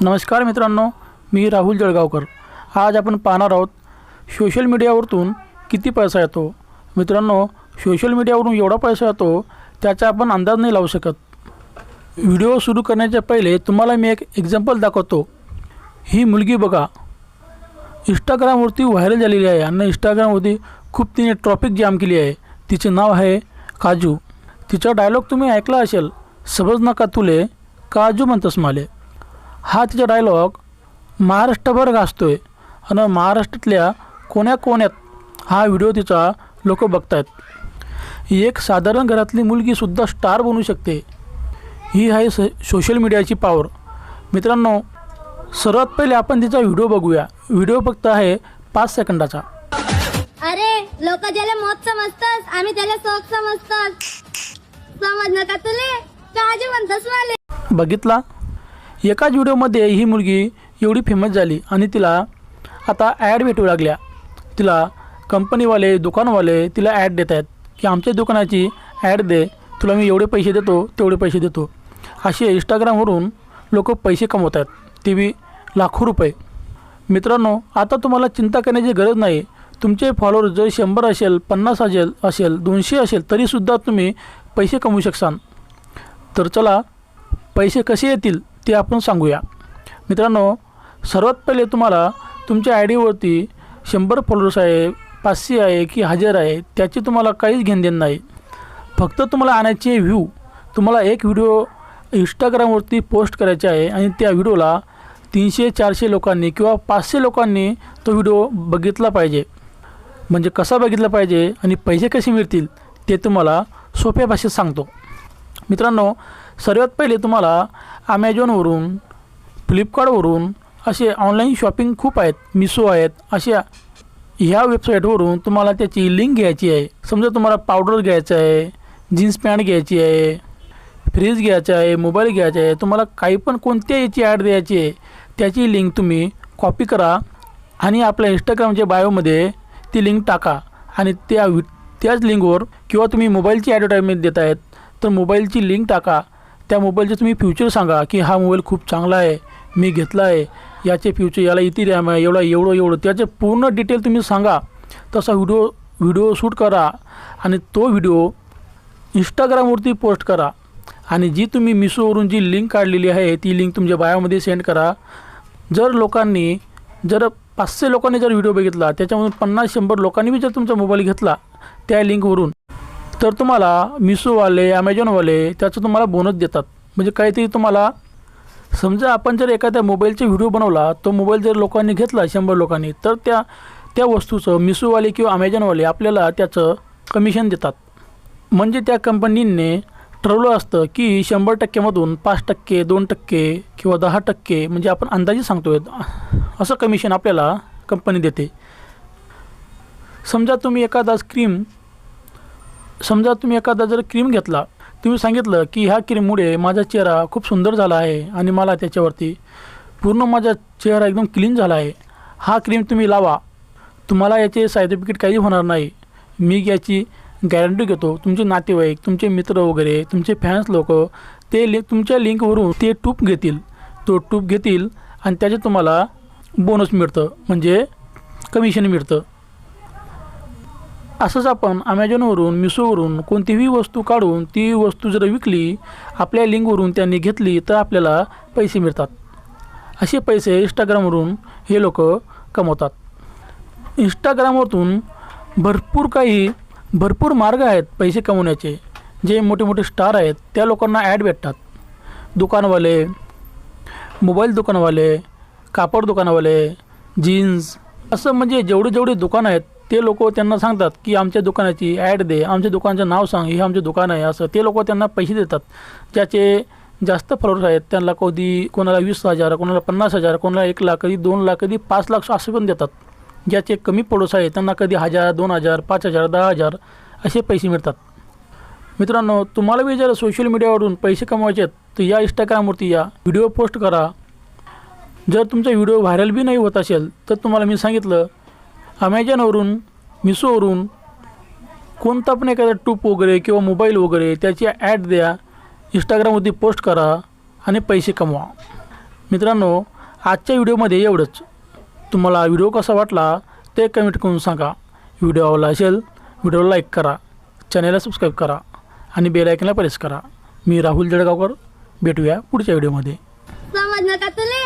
नमस्कार मित्रांनो मी राहुल जळगावकर. आज आपण पाहणार आहोत सोशल मीडियावरतून किती पैसा येतो? मित्रांनो सोशल मीडियावरून एवढा पैसा येतो त्याचा आपण अंदाज नाही लावू शकत. व्हिडिओ सुरू करण्याच्या पहिले तुम्हाला मी एक एक्झाम्पल दाखवतो. ही मुलगी बघा. इंस्टाग्रामवरती व्हायरल झालेली आहे आणि इंस्टाग्रामवरती खूप तिने ट्रॉफिक जॅम केली आहे. तिचे नाव आहे काजू. तिचा डायलॉग तुम्ही ऐकला असेल समज नका तुले काजू म्हणतस माले. हा तिचा डायलॉग महाराष्ट्रभर गाजतोय. आणि महाराष्ट्रातल्या कोण्या कोण्यात हा व्हिडिओ तिचा लोक बघतायत. एक साधारण घरातली मुलगीसुद्धा स्टार बनू शकते. ही आहे स सोशल मीडियाची पॉवर मित्रांनो सर्वात पहिले आपण तिचा व्हिडिओ बघूया. व्हिडिओ फक्त आहे पाच सेकंदाचा. अरे लोक ज्याला मौत समजतात आम्ही त्याला शोक समजतात समज नका तुले? काजू म्हणतस मला. बघितला? एकाच व्हिडिओमध्ये ही मुलगी एवढी फेमस झाली आणि तिला आता ॲड भेटू लागल्या. तिला कंपनीवाले दुकानवाले तिला ॲड देत आहेत की आमच्या दुकानाची ॲड दे तुला मी एवढे पैसे देतो तेवढे पैसे देतो. असे इंस्टाग्रामवरून लोक पैसे कमवत आहेत. ते बी लाखो रुपये. मित्रांनो आता तुम्हाला चिंता करण्याची गरज नाही. तुमचे फॉलोअर जर शंभर असेल पन्नास असेल असेल दोनशे असेल तरीसुद्धा तुम्ही पैसे कमवू शकसान. तर चला पैसे कसे येतील? ते आपण सांगूया. मित्रांनो सर्वात पहिले तुम्हाला तुमच्या आय डीवरती शंभर फॉलोअर्स आहे पाचशे आहे की हजार आहे त्याची तुम्हाला काहीच घेणदेण नाही. फक्त तुम्हाला आणायचे व्ह्यू तुम्हाला एक व्हिडिओ इंस्टाग्रामवरती पोस्ट करायचे आहे आणि त्या व्हिडिओला तीनशे चारशे लोकांनी किंवा पाचशे लोकांनी तो व्हिडिओ बघितला पाहिजे. म्हणजे कसा बघितला पाहिजे आणि पैसे कसे मिळतील ते तुम्हाला सोप्या भाषेत सांगतो. मित्रांनो सर्वात पहिले तुम्हाला ॲमेझॉनवरून फ्लिपकार्टवरून असे ऑनलाईन शॉपिंग खूप आहेत मिसो आहेत अशा ह्या वेबसाईटवरून तुम्हाला त्याची लिंक घ्यायची आहे. समजा तुम्हाला पावडर घ्यायचं आहे जीन्स पॅन्ट घ्यायची आहे फ्रीज घ्यायचा आहे मोबाईल घ्यायचा आहे तुम्हाला काही पण कोणत्या याची ॲड द्यायची आहे त्याची लिंक तुम्ही कॉपी करा आणि आपल्या इंस्टाग्रामच्या बायोमध्ये ती लिंक टाका आणि त्या वि त्याच लिंकवर किंवा तुम्ही मोबाईलची ॲडव्हर्टाईजमेंट देत आहेत तर मोबाईलची लिंक टाका. त्या मोबाईलचे तुम्ही फ्युचर सांगा की हा मोबाईल खूप चांगला आहे मी घेतला आहे याचे फ्युचर याला इथे रॅम आहे एवढा एवढं एवढं. त्याचे पूर्ण डिटेल तुम्ही सांगा. तसा व्हिडिओ व्हिडिओ शूट करा आणि तो व्हिडिओ इंस्टाग्रामवरती पोस्ट करा. आणि जी तुम्ही मिशोवरून जी लिंक काढलेली आहे ती लिंक तुमच्या बायामध्ये सेंड करा. जर लोकांनी जर पाचशे लोकांनी जर व्हिडिओ बघितला त्याच्यामधून पन्नास शंभर लोकांनी बी जर तुमचा मोबाईल घेतला त्या लिंकवरून तर तुम्हाला मिशोवाले ॲमेझॉनवाले त्याचं तुम्हाला बोनस देतात. म्हणजे काहीतरी तुम्हाला समजा आपण जर एखाद्या मोबाईलचा व्हिडिओ बनवला तो मोबाईल जर लोकांनी घेतला शंभर लोकांनी तर त्या त्या वस्तूचं मिशोवाले किंवा अमेझॉनवाले आपल्याला त्याचं कमिशन देतात. म्हणजे त्या कंपनीने ठरवलं असतं की शंभर टक्क्यामधून पाच टक्के दोन टक्के किंवा दहा टक्के म्हणजे आपण अंदाजे सांगतोय असं कमिशन आपल्याला कंपनी देते. समजा तुम्ही एखादा क्रीम समजा तुम्ही एखादा जर क्रीम घेतला तुम्ही सांगितलं की ह्या क्रीममुळे माझा चेहरा खूप सुंदर झाला आहे आणि मला त्याच्यावरती पूर्ण माझा चेहरा एकदम क्लीन झाला आहे. हा क्रीम तुम्ही लावा. तुम्हाला याचे साईड इफेक्ट काही होणार नाही. मी याची गॅरंटी घेतो. तुमचे नातेवाईक तुमचे मित्र वगैरे तुमचे फॅन्स लोक ते लिंक तुमच्या लिंकवरून ते टूप घेतील. तो टूप घेतील आणि त्याचे तुम्हाला बोनस मिळतं. म्हणजे कमिशन मिळतं. असंच आपण ॲमेझॉनवरून मिसोवरून कोणतीही वस्तू काढून ती वस्तू जर विकली आपल्या लिंकवरून त्यांनी घेतली तर आपल्याला पैसे मिळतात. असे पैसे इंस्टाग्रामवरून हे लोक कमवतात. इंस्टाग्रामवरून भरपूर काही भरपूर मार्ग आहेत पैसे कमवण्याचे. जे मोठे मोठे स्टार आहेत त्या लोकांना ॲड भेटतात. दुकानवाले मोबाईल दुकानवाले कापड दुकानवाले जीन्स असं म्हणजे जेवढे जेवढे दुकान आहेत ते लोक त्यांना सांगतात की आमच्या दुकानाची ॲड दे आमच्या दुकानाचं नाव सांग हे आमचे दुकान आहे असं. ते लोक त्यांना पैसे देतात. ज्याचे जास्त फॉलोअर्स आहेत त्यांना कधी कोणाला वीस हजार कोणाला पन्नास हजार कोणाला एक लाख कधी दोन लाख कधी पाच लाख असे पण देतात. ज्याचे कमी फॉलोअर्स आहेत त्यांना कधी हजार दोन हजार पाच हजार दहा हजार असे पैसे मिळतात. मित्रांनो तुम्हाला बी जर सोशल मीडियावरून पैसे कमवायचे आहेत तर या इंस्टाग्रामवरती या व्हिडिओ पोस्ट करा. जर तुमचा व्हिडिओ व्हायरल बी नाही होत असेल तर तुम्हाला मी सांगितलं ॲमेझॉनवरून मिशोवरून कोणता पण एखादा टूप वगैरे किंवा मोबाईल वगैरे त्याची ॲड द्या इंस्टाग्रामवरती पोस्ट करा आणि पैसे कमवा. मित्रांनो आजच्या व्हिडिओमध्ये एवढंच. तुम्हाला व्हिडिओ कसा वाटला ते कमेंट करून सांगा. व्हिडिओ आवडला असेल व्हिडिओला लाईक करा. चॅनेलला सबस्क्राईब करा आणि बेल आयकनला प्रेस करा. मी राहुल जळगावकर भेटूया पुढच्या व्हिडिओमध्ये. समजलं का तुले?